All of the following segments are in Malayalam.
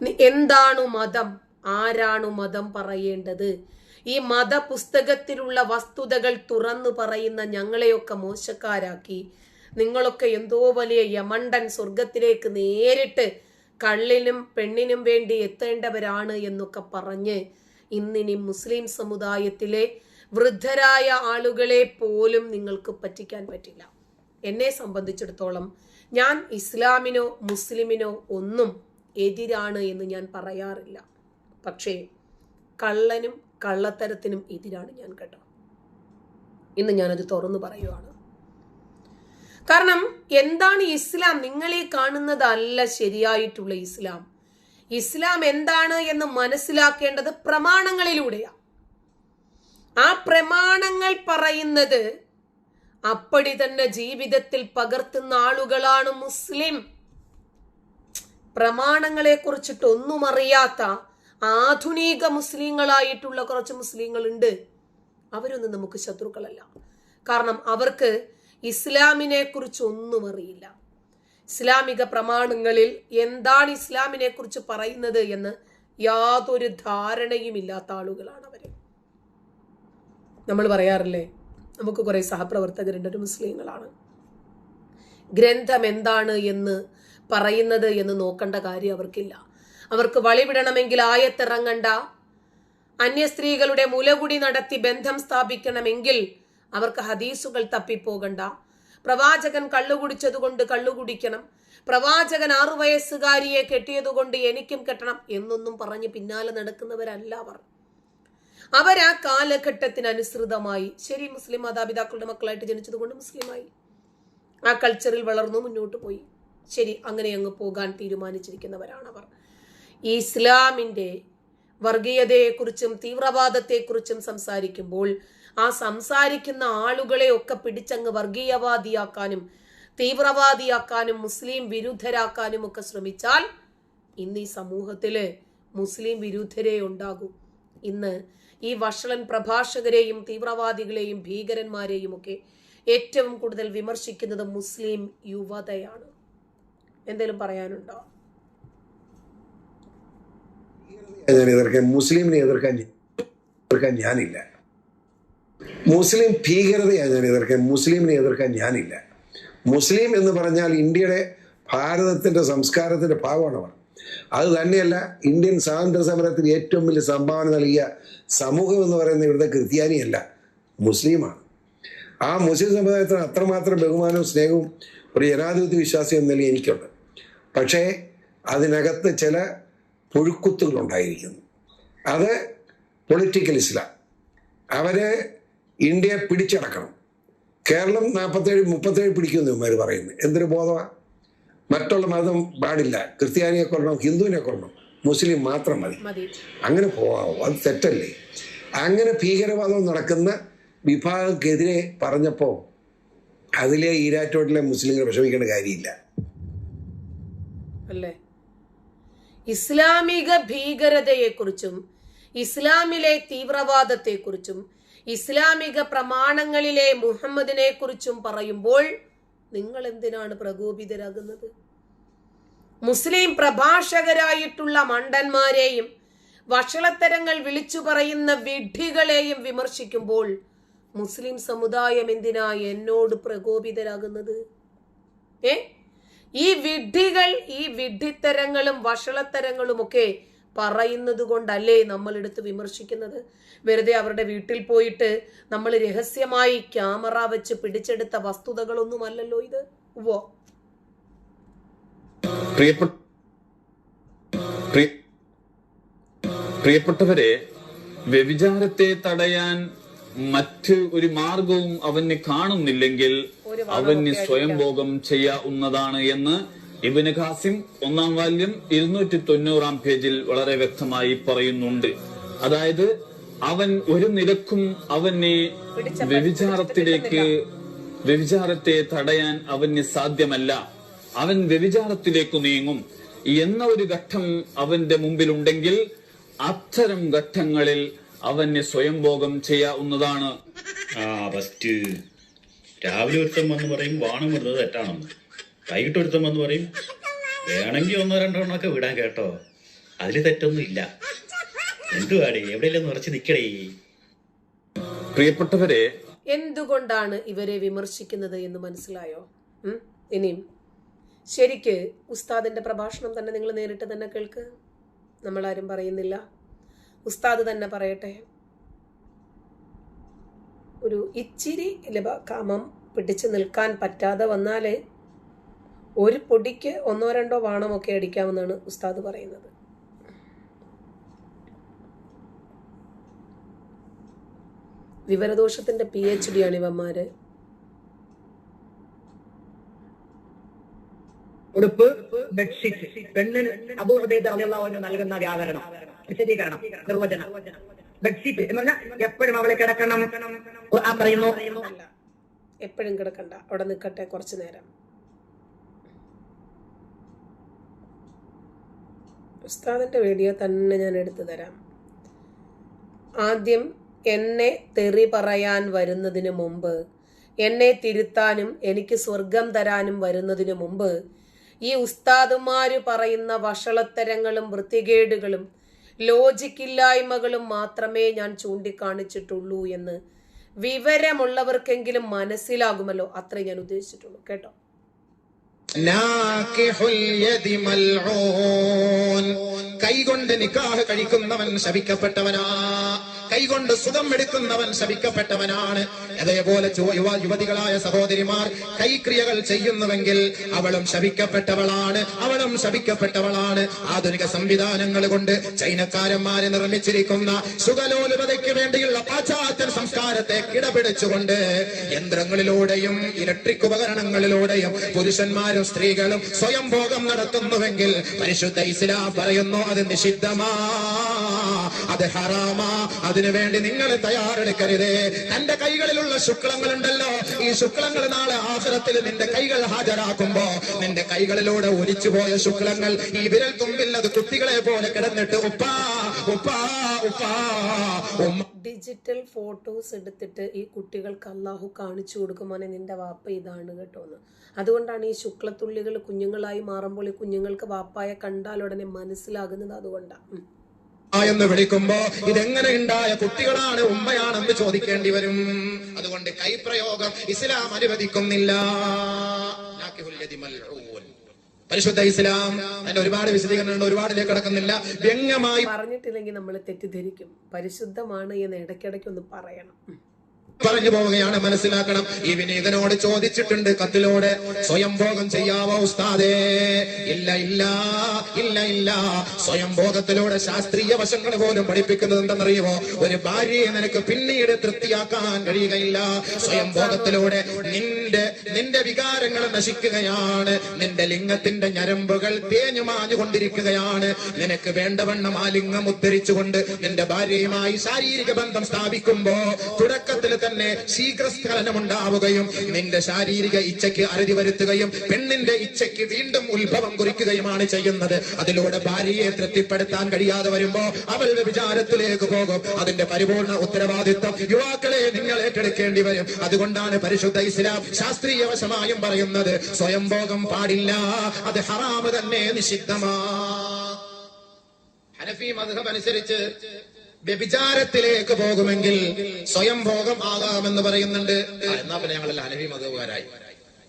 എന്താണ് മതം? ആരാണു മതം പറയേണ്ടത്? ഈ മതപുസ്തകത്തിലുള്ള വസ്തുതകൾ തുറന്നു പറയുന്ന ഞങ്ങളെയൊക്കെ മോശക്കാരാക്കി. നിങ്ങളൊക്കെ എന്തോ വലിയ യമണ്ടൻ സ്വർഗത്തിലേക്ക് നേരിട്ട് കള്ളിനും പെണ്ണിനും വേണ്ടി എത്തേണ്ടവരാണ് എന്നൊക്കെ പറഞ്ഞ് ഇന്നിനി മുസ്ലിം സമുദായത്തിലെ വൃദ്ധരായ ആളുകളെ പോലും നിങ്ങൾക്ക് പറ്റിക്കാൻ പറ്റില്ല. എന്നെ സംബന്ധിച്ചിടത്തോളം ഞാൻ ഇസ്ലാമിനോ മുസ്ലിമിനോ ഒന്നും എതിരാണ് എന്ന് ഞാൻ പറയാറില്ല. പക്ഷേ കള്ളനും കള്ളത്തരത്തിനും എതിരാണ് ഞാൻ കേട്ടോ. ഇന്ന് ഞാനത് തുറന്നു പറയുവാണ്. കാരണം എന്താണ് ഇസ്ലാം? നിങ്ങളെ കാണുന്നതല്ല ശരിയായിട്ടുള്ള ഇസ്ലാം. ഇസ്ലാം എന്താണ് എന്ന് മനസ്സിലാക്കേണ്ടത് പ്രമാണങ്ങളിലൂടെയാണ് ആ പ്രമാണങ്ങൾ പറയുന്നത് അപ്പടി തന്നെ ജീവിതത്തിൽ പകർത്തുന്ന ആളുകളാണ് മുസ്ലിം. പ്രമാണങ്ങളെ കുറിച്ചിട്ടൊന്നും അറിയാത്ത ആധുനിക മുസ്ലിങ്ങളായിട്ടുള്ള കുറച്ച് മുസ്ലിങ്ങളുണ്ട്. അവരൊന്നും നമുക്ക് ശത്രുക്കളല്ല. കാരണം അവർക്ക് ഇസ്ലാമിനെ കുറിച്ച് ഒന്നും അറിയില്ല ഇസ്ലാമിക പ്രമാണങ്ങളിൽ എന്താണ് ഇസ്ലാമിനെ കുറിച്ച് പറയുന്നത് എന്ന് യാതൊരു ധാരണയും ഇല്ലാത്ത ആളുകളാണ് അവർ നമ്മൾ പറയാറില്ലേ നമുക്ക് കുറെ സഹപ്രവർത്തകരുണ്ട് ഒരു മുസ്ലിങ്ങളാണ്. ഗ്രന്ഥം എന്താണ് എന്ന് പറയുന്നത് എന്ന് നോക്കേണ്ട കാര്യം അവർക്കില്ല. അവർക്ക് വളിവിടണമെങ്കിൽ ആയത്തിറങ്ങണ്ട. അന്യ സ്ത്രീകളുടെ മുലകുടി നടത്തി ബന്ധം സ്ഥാപിക്കണമെങ്കിൽ അവർക്ക് ഹദീസുകൾ തപ്പിപ്പോകണ്ട. പ്രവാചകൻ കള്ളുകുടിച്ചതുകൊണ്ട് കള്ളുകുടിക്കണം പ്രവാചകൻ ആറു വയസ്സുകാരിയെ കെട്ടിയതുകൊണ്ട് എനിക്കും കെട്ടണം എന്നൊന്നും പറഞ്ഞ് പിന്നാലെ നടക്കുന്നവരല്ല അവർ. ആ കാലഘട്ടത്തിനനുസൃതമായി ശരി മുസ്ലിം മാതാപിതാക്കളുടെ മക്കളായിട്ട് ജനിച്ചതുകൊണ്ട് മുസ്ലിമായി ആ കൾച്ചറിൽ വളർന്നു മുന്നോട്ട് പോയി. ശരി അങ്ങനെ അങ്ങ് പോകാൻ തീരുമാനിച്ചിരിക്കുന്നവരാണ് അവർ ഈ ഇസ്ലാമിന്റെ വർഗീയതയെക്കുറിച്ചും തീവ്രവാദത്തെക്കുറിച്ചും സംസാരിക്കുമ്പോൾ ആ സംസാരിക്കുന്ന ആളുകളെ ഒക്കെ പിടിച്ചങ്ങ് വർഗീയവാദിയാക്കാനും തീവ്രവാദിയാക്കാനും മുസ്ലിം വിരുദ്ധരാക്കാനും ഒക്കെ ശ്രമിച്ചാൽ ഇന്ന് ഈ സമൂഹത്തിൽ മുസ്ലിം വിരുദ്ധരെ ഉണ്ടാകൂ. ഇന്ന് ഈ വഷളൻ പ്രഭാഷകരെയും തീവ്രവാദികളെയും ഭീകരന്മാരെയും ഒക്കെ ഏറ്റവും കൂടുതൽ വിമർശിക്കുന്നത് മുസ്ലിം യുവതയാണ്. എന്തെങ്കിലും പറയാനുണ്ടോ? ഞാൻ എതിർക്കാൻ മുസ്ലിമിനെ എതിർക്കാൻ എതിർക്കാൻ ഞാനില്ല. മുസ്ലിം ഭീകരതയാണ് ഞാൻ എതിർക്കാൻ മുസ്ലിമിനെ എതിർക്കാൻ ഞാനില്ല. മുസ്ലിം എന്ന് പറഞ്ഞാൽ ഇന്ത്യയുടെ ഭാരതത്തിന്റെ സംസ്കാരത്തിന്റെ ഭാഗമാണ് അവർ. അത് തന്നെയല്ല ഇന്ത്യൻ സ്വാതന്ത്ര്യ സമരത്തിൽ ഏറ്റവും വലിയ സംഭാവന നൽകിയ സമൂഹം എന്ന് പറയുന്ന ഇവിടുത്തെ ക്രിസ്ത്യാനിയല്ല മുസ്ലിമാണ്. ആ മുസ്ലിം സമുദായത്തിന് അത്രമാത്രം ബഹുമാനവും സ്നേഹവും ഒരു ജനാധിപത്യ വിശ്വാസം എന്ന നിലയിൽ എനിക്കുണ്ട്. പക്ഷേ അതിനകത്ത് ചില പുഴുക്കുത്തുകൾ ഉണ്ടായിരിക്കുന്നു അത് പൊളിറ്റിക്കൽ ഇസ്ലാം അവർ ഇന്ത്യയെ പിടിച്ചടക്കണം. കേരളം നാൽപ്പത്തേഴ് മുപ്പത്തേഴ് പിടിക്കുന്നു ഇവന്മാർ പറയുന്നത് എന്തൊരു ബോധമാണ് മറ്റുള്ള മതം പാടില്ല. ക്രിസ്ത്യാനിയെ കൊല്ലണം ഹിന്ദുവിനെ കൊല്ലണം. മുസ്ലിം മാത്രം മതി. മതി. അങ്ങനെ പോവാമോ അത് തെറ്റല്ലേ? അങ്ങനെ ഭീകരവാദം നടക്കുന്ന വിഭാഗക്കെതിരെ പറഞ്ഞപ്പോൾ അതിലെ ഈരാറ്റോട്ടിലെ മുസ്ലിങ്ങൾ വിഷമിക്കേണ്ട കാര്യമില്ല. അല്ലേ? ഇസ്ലാമിക ഭീകരതയെക്കുറിച്ചും ഇസ്ലാമിലെ തീവ്രവാദത്തെക്കുറിച്ചും ഇസ്ലാമിക പ്രമാണങ്ങളിലെ മുഹമ്മദിനെ കുറിച്ചും പറയുമ്പോൾ നിങ്ങൾ എന്തിനാണ് പ്രകോപിതരാകുന്നത്? മുസ്ലിം പ്രഭാഷകരായിട്ടുള്ള മണ്ടന്മാരെയും വഷളത്തരങ്ങൾ വിളിച്ചു പറയുന്ന വിഡ്ഢികളെയും വിമർശിക്കുമ്പോൾ മുസ്ലിം സമുദായം എന്തിനാ എന്നോട് പ്രകോപിതരാകുന്നത്? ഏ? ഈ വിഡ്ഢികൾ ഈ വിഡ്ഢിത്തരങ്ങളും വഷളത്തരങ്ങളും ഒക്കെ പറയുന്നത് കൊണ്ടല്ലേ നമ്മൾ എടുത്ത് വിമർശിക്കുന്നത്? വെറുതെ അവരുടെ വീട്ടിൽ പോയിട്ട് നമ്മൾ രഹസ്യമായി ക്യാമറ വെച്ച് പിടിച്ചെടുത്ത വസ്തുതകളൊന്നുമല്ലല്ലോ ഇത്. ഉവോ പ്രിയപ്പെട്ട പ്രിയപ്പെട്ടവരെ വ്യഭിചാരത്തെ തടയാൻ മറ്റ് ഒരു മാർഗവും അവന് കാണുന്നില്ലെങ്കിൽ അവന് അവന് സ്വയംഭോഗം ചെയ്യാവുന്നതാണ് എന്ന് ഇബിന് ഖാസിം ഒന്നാം വാല്യം ഇരുന്നൂറ്റി തൊണ്ണൂറാം പേജിൽ വളരെ വ്യക്തമായി പറയുന്നുണ്ട്. അതായത് അവൻ ഒരു നിലക്കും അവനെ വ്യഭിചാരത്തിലേക്ക് വ്യഭിചാരത്തെ തടയാൻ അവന് സാധ്യമല്ല. അവൻ വ്യഭിചാരത്തിലേക്ക് നീങ്ങും. എന്ന ഒരു ഘട്ടം അവന്റെ മുമ്പിലുണ്ടെങ്കിൽ അത്തരം ഘട്ടങ്ങളിൽ അവന് സ്വയംഭോഗം ചെയ്യാവുന്നതാണ്. ആ ഫസ്റ്റ് രാവിലെ ഒരുത്തം വന്ന് പറയും വാണം വിടുന്നത് തെറ്റാണെന്ന്. വൈകിട്ട് ഒരുത്തം വന്ന് പറയും വേണമെങ്കിൽ ഒന്നോ രണ്ടോ എണ്ണമൊക്കെ വിടാൻ കേട്ടോ. അതിൽ തെറ്റൊന്നും ഇല്ല. എന്തുവാടേ എവിടെയെല്ലാം നിറച്ച് നിക്കടേ. പ്രിയപ്പെട്ടവരെ എന്തുകൊണ്ടാണ് ഇവരെ വിമർശിക്കുന്നത് എന്ന് മനസ്സിലായോ? ഇനിയും. ശരിക്ക് ഉസ്താദിന്റെ പ്രഭാഷണം തന്നെ നിങ്ങൾ നേരിട്ട് തന്നെ കേൾക്ക്. നമ്മളാരും പറയുന്നില്ല. ഉസ്താദ് തന്നെ പറയട്ടെ. ഒരു ഇച്ചിരി ലഭ കാമം പിടിച്ചു നിൽക്കാൻ പറ്റാതെ വന്നാൽ ഒരു പൊടിക്ക് ഒന്നോ രണ്ടോ വാണമൊക്കെ അടിക്കാമെന്നാണ് ഉസ്താദ് പറയുന്നത്. വിവരദോഷത്തിന്റെ പി എച്ച് ഡി ആണ് ഉടുപ്പ് ബെഡ്ഷീറ്റ് പെണ്ണിന് അള്ളാഹുവിന് നൽകുന്ന വ്യാകരണം. വിശദീകരണം നിർവചനം. ബെഡ്ഷീറ്റ് എന്ന് പറഞ്ഞാൽ എപ്പോഴും അവളെ കിടക്കണം. പറയുന്നു എപ്പോഴും കിടക്കണ്ട. അവിടെ നിൽക്കട്ടെ കുറച്ചു നേരം. ഉസ്താദിന്റെ വീഡിയോ തന്നെ ഞാൻ എടുത്തു തരാം. ആദ്യം എന്നെ തെറി പറയാൻ വരുന്നതിന് മുമ്പ് എന്നെ തിരുത്താനും എനിക്ക് സ്വർഗം തരാനും വരുന്നതിന് മുമ്പ് ഈ ഉസ്താദുമാര് പറയുന്ന വഷളത്തരങ്ങളും വൃത്തികേടുകളും ലോജിക്കില്ലായ്മകളും മാത്രമേ ഞാൻ ചൂണ്ടിക്കാണിച്ചിട്ടുള്ളൂ എന്ന് വിവരമുള്ളവർക്കെങ്കിലും മനസ്സിലാകുമല്ലോ. അത്രേ ഞാൻ ഉദ്ദേശിച്ചിട്ടുള്ളൂ. കേട്ടോ. കൈകൊണ്ട് നിക്കാഹ് കഴിക്കുന്നവൻ ശപിക്കപ്പെട്ടവനാ. കൈകൊണ്ട് സുഖം എടുക്കുന്നവൻ ശപിക്കപ്പെട്ടവനാണ്. അതേപോലെ യുവ യുവതികളായ സഹോദരിമാർ കൈക്രിയകൾ ചെയ്യുന്നുവെങ്കിൽ അവളും ശപിക്കപ്പെട്ടവളാണ്. അവളും ശപിക്കപ്പെട്ടവളാണ്. ആധുനിക സംവിധാനങ്ങൾ കൊണ്ട് ചൈനക്കാരന്മാരെ നിർമ്മിച്ചിരിക്കുന്ന സുഖലോലുപതയ്ക്ക് വേണ്ടിയുള്ള പാശ്ചാത്യ സംസ്കാരത്തെ കിടപിടിച്ചുകൊണ്ട് യന്ത്രങ്ങളിലൂടെയും ഇലക്ട്രിക് ഉപകരണങ്ങളിലൂടെയും പുരുഷന്മാരും സ്ത്രീകളും സ്വയം ഭോഗം നടത്തുന്നുവെങ്കിൽ പരിശുദ്ധ ഇസ്ലാം പറയുന്നു അത് നിഷിദ്ധമാ അത് ഹറാമാ അതിനുവേണ്ടി നിങ്ങൾ തയ്യാറെടുക്കരുത്. തന്റെ കൈകളിലുള്ള ശുക്ലങ്ങളുണ്ടല്ലോ. ഈ ശുക്ലങ്ങൾ നാളെ ആഹ്റത്തിൽ നിന്റെ കൈകൾ ഹാജരാക്കുമ്പോ നിന്റെ കൈകളിലൂടെ ഒലിച്ചുപോയ ശുക്ലങ്ങൾ ഈ വിരൽ തുമ്പിൽ അത് കുട്ടികളെ പോലെ കിടന്നിട്ട് ഉപ്പാ ഉപ്പാ ഉപ്പാ ഡിജിറ്റൽ ഫോട്ടോസ് എടുത്തിട്ട് ഈ കുട്ടികൾക്ക് അള്ളാഹു കാണിച്ചു കൊടുക്കുമോനെ നിന്റെ വാപ്പ ഇതാണ് കേട്ടോന്ന് അതുകൊണ്ടാണ് ഈ ശുക്ലത്തുള്ളികൾ കുഞ്ഞുങ്ങളായി മാറുമ്പോൾ ഈ കുഞ്ഞുങ്ങൾക്ക് വാപ്പായെ കണ്ടാൽ ഉടനെ മനസ്സിലാകുന്നത് അതുകൊണ്ടാണ് എന്ന് വിളിക്കുമ്പോ ഇതെങ്ങനെ ഉണ്ടായ കുട്ടികളാണ് ഉമ്മയാണെന്ന് ചോദിക്കേണ്ടി വരും അതുകൊണ്ട് കൈപ്രയോഗം ഇസ്ലാം അനുവദിക്കുന്നില്ല. പരിശുദ്ധ ഇസ്ലാം അതിന്റെ ഒരുപാട് വിശദീകരണങ്ങൾ ഒരുപാടിലേക്ക് കിടക്കുന്നില്ല വ്യംഗമായി പറഞ്ഞിട്ടില്ലെങ്കിൽ നമ്മൾ തെറ്റിദ്ധരിക്കും പരിശുദ്ധമാണ് എന്ന് ഇടയ്ക്കിടയ്ക്ക് ഒന്ന് പറയണം. പറഞ്ഞു പോവുകയാണ് മനസ്സിലാക്കണം. ഈ വിനീതനോട് ചോദിച്ചിട്ടുണ്ട് കത്തിലൂടെ സ്വയംഭോഗം ചെയ്യാവോ ഉസ്താദേ? ഇല്ല ഇല്ല ഇല്ല ഇല്ല. സ്വയം ഭോഗത്തിലൂടെ ശാസ്ത്രീയ വശങ്ങൾ പോലും പഠിപ്പിക്കുന്നത് എന്തെന്നറിയുമോ ഒരു ഭാര്യയെ നിനക്ക് പിന്നീട് തൃപ്തിയാക്കാൻ കഴിയുകയില്ല. സ്വയം ഭോഗത്തിലൂടെ നിന്റെ നിന്റെ വികാരങ്ങൾ നശിക്കുകയാണ്. നിന്റെ ലിംഗത്തിന്റെ ഞരമ്പുകൾ തേഞ്ഞു മാഞ്ഞുകൊണ്ടിരിക്കുകയാണ് നിനക്ക് വേണ്ടവണ്ണം ആ ലിംഗം ഉദ്ധരിച്ചുകൊണ്ട് നിന്റെ ഭാര്യയുമായി ശാരീരിക ബന്ധം സ്ഥാപിക്കുമ്പോ തുടക്കത്തിൽ തന്നെ ശീഘ്രസ്ഖലനം ഉണ്ടാവുകയും നിന്റെ ശാരീരിക ഇച്ഛയ്ക്ക് അറുതി വരുത്തുകയും പെണ്ണിന്റെ ഇച്ഛയ്ക്ക് വീണ്ടും ഉത്ഭവം കുറിക്കുകയുമാണ് ചെയ്യുന്നത്. അതിലൂടെ ഭാര്യയെ തൃപ്തിപ്പെടുത്താൻ കഴിയാതെ വരുമ്പോ അവൾ വിചാരത്തിലേക്ക് പോകും. അതിന്റെ പരിപൂർണ ഉത്തരവാദിത്വം യുവാക്കളെ നിങ്ങൾ ഏറ്റെടുക്കേണ്ടി വരും. അതുകൊണ്ടാണ് പരിശുദ്ധ ഇസ്ലാം ശാസ്ത്രീയ വശമായും പറയുന്നത് സ്വയം ഭോഗം പാടില്ല. അത് ഹറാമ് തന്നെ നിഷിദ്ധമാ. ഹനഫി മധുഹം അനുസരിച്ച് വ്യഭിചാരത്തിലേക്ക് പോകുമെങ്കിൽ സ്വയം ഭോഗം ആകാമെന്ന് പറയുന്നുണ്ട്. എന്നാ പിന്നെ ഞങ്ങളല്ല ഹനഫി മധുഹബുകാരായി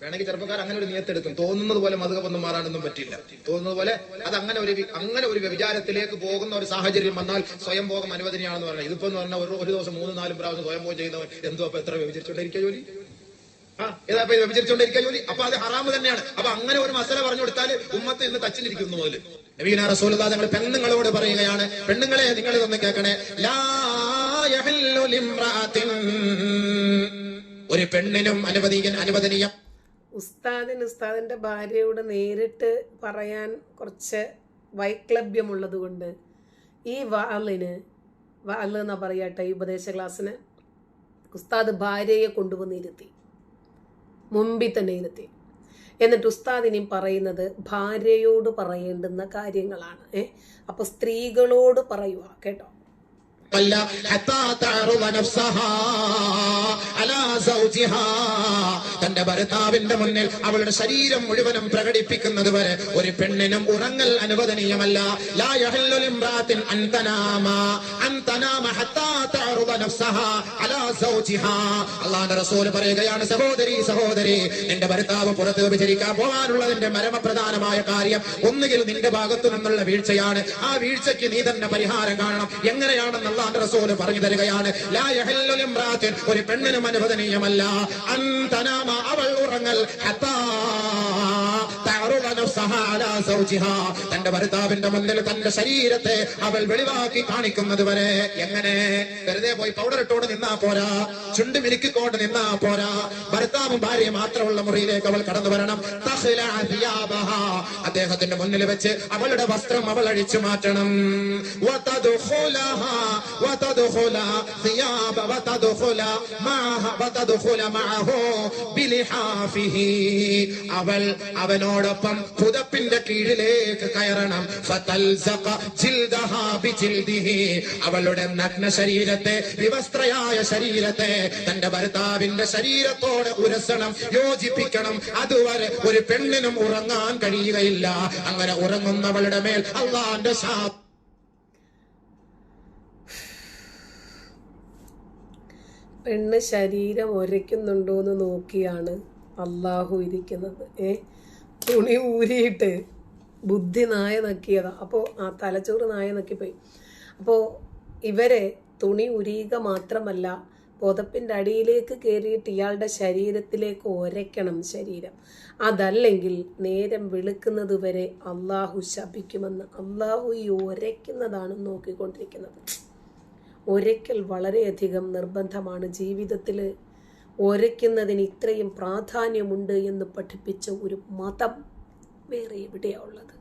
വേണമെങ്കിൽ ചെറുപ്പക്കാർ അങ്ങനെ ഒരു നിയത്തെടുക്കും. തോന്നുന്നത് പോലെ മധുഹബൊന്നും മാറാനൊന്നും പറ്റില്ല. തോന്നുന്നത് പോലെ അത് അങ്ങനെ ഒരു അങ്ങനെ ഒരു വ്യഭിചാരത്തിലേക്ക് പോകുന്ന ഒരു സാഹചര്യം വന്നാൽ സ്വയം ഭോഗം അനുവദനീയാണെന്ന് പറഞ്ഞാൽ ഇതിപ്പോ എന്ന് പറഞ്ഞാൽ ഒരു ദിവസം മൂന്ന് നാലും പ്രാവശ്യം സ്വയം ഭോഗം ചെയ്യുന്നവൻ എന്തോ എത്ര വ്യഭിചരിച്ചോണ്ടിരിക്കുക ജോലി? ഏതാ വ്യഭിചരിച്ചോണ്ടിരിക്കുക ജോലി? അപ്പൊ അത് ഹറാമ് തന്നെയാണ്. അപ്പൊ അങ്ങനെ ഒരു മസല പറഞ്ഞു കൊടുത്താൽ ഉമ്മത്ത് ഇന്ന് തച്ചിലിരിക്കുന്നു മുതൽ നബീന റസൂലുള്ളാഹി ഞങ്ങൾ പെണ്ണുങ്ങളോട് പറയുകയാണ് പെണ്ണുങ്ങളെ നിങ്ങൾ തന്നെ കേൾക്കണേ ഒരു പെണ്ണിനും അനുവദീയൻ അനുവദനീയം. ഉസ്താദിന് ഉസ്താദിന്റെ ഭാര്യയോട് നേരിട്ട് പറയാൻ കുറച്ച് വൈക്ലഭ്യമുള്ളത് കൊണ്ട് ഈ വാളിന് വാൾ എന്നാ പറയട്ടെ ഈ ഉപദേശ ക്ലാസ്സിന് ഉസ്താദ് ഭാര്യയെ കൊണ്ടുവന്നിരുത്തി മുമ്പിൽ തന്നെ ഇരുത്തി. എന്നിട്ട് ഉസ്താദിനി പറയുന്നത് ഭാര്യയോട് പറയേണ്ടുന്ന കാര്യങ്ങളാണ്. ഏ? അപ്പൊ സ്ത്രീകളോട് പറയുക കേട്ടോ. തന്റെ ഭർത്താവിന്റെ മുന്നിൽ അവളുടെ ശരീരം മുഴുവനും പ്രകടിപ്പിക്കുന്നത് വരെ ഒരു പെണ്ണിനും ഉറങ്ങൽ അനുവദനീയമല്ല. ലാ അന്തനാമ ഹത്താ അല്ലാഹുവിന്റെ റസൂൽ പറയുകയാണ് സഹോദരി സഹോദരി നിന്റെ ഭർത്താവ് പുറത്ത് വിചരിക്കാൻ പോകാനുള്ളതിന്റെ മരമപ്രധാനമായ കാര്യം ഒന്നുകിൽ നിന്റെ ഭാഗത്തു നിന്നുള്ള വീഴ്ചയാണ്. ആ വീഴ്ചയ്ക്ക് നീ തന്നെ പരിഹാരം കാണണം. എങ്ങനെയാണെന്ന് അള്ളാന്റെ റസൂൽ പറഞ്ഞു തരികയാണ് ഒരു പെണ്ണിനും അനുവദനീയമല്ല. അന്തനാമ അവൾ ഉറങ്ങൽ ഹത്താ. തന്റെ ഭർത്താവിന്റെ മുന്നിൽ തന്റെ ശരീരത്തെ അവൾ വെളിവാക്കി കാണിക്കുന്നത് വരെ. എങ്ങനെ? വെറുതെ പോയി പൗഡർ ഇട്ടോട് നിന്നാ പോരാ. ചുണ്ട് മിനുക്കിക്കൊണ്ട് നിന്നാ പോരാ. ഭർത്താവും ഭാര്യയും മാത്രമുള്ള മുറിയിലേക്ക് അവൾ കടന്നു വരണം. അദ്ദേഹത്തിന്റെ മുന്നിൽ വെച്ച് അവളുടെ വസ്ത്രം അവൾ അഴിച്ചു മാറ്റണം. അവൾ അവനോടൊപ്പം പുതപ്പിന്റെ കീഴിലേക്ക് കയറണം. അവളുടെ നഗ്ന ശരീരത്തെ വിവസ്ത്രയായ ശരീരത്തെ തന്റെ ഭർത്താവിന്റെ ശരീരത്തോട് ഉരസണം യോജിപ്പിക്കണം. അതുവരെ ഒരു പെണ്ണിനും ഉറങ്ങാൻ കഴിയുകയില്ല. അങ്ങനെ ഉറങ്ങുന്നവളുടെ മേൽ അള്ളാന്റെ ശാ പെണ്ണ് ശരീരം ഒരയ്ക്കുന്നുണ്ടോ എന്ന് നോക്കിയാണ് അള്ളാഹു ഇരിക്കുന്നത്. ഏ? തുണി ഊരിയിട്ട് ബുദ്ധി നായ നക്കിയതാ. അപ്പോൾ ആ തലച്ചോറ് നായ നക്കിപ്പോയി. അപ്പോൾ ഇവരെ തുണി ഉരിയുക മാത്രമല്ല പുതപ്പിന്റെ അടിയിലേക്ക് കയറിയിട്ട് ഇയാളുടെ ശരീരത്തിലേക്ക് ഒരയ്ക്കണം ശരീരം. അതല്ലെങ്കിൽ നേരം വെളുക്കുന്നത് വരെ അള്ളാഹു ശപിക്കുമെന്ന്. അള്ളാഹു ഈ ഒരയ്ക്കുന്നതാണ് നോക്കിക്കൊണ്ടിരിക്കുന്നത്. ഒരയ്ക്കൽ വളരെയധികം നിർബന്ധമാണ് ജീവിതത്തിൽ ഒരയ്ക്കുന്നതിന് ഇത്രയും പ്രാധാന്യമുണ്ട് എന്ന് പഠിപ്പിച്ച ഒരു മതം വേറെ എവിടെയാ ഉള്ളത്?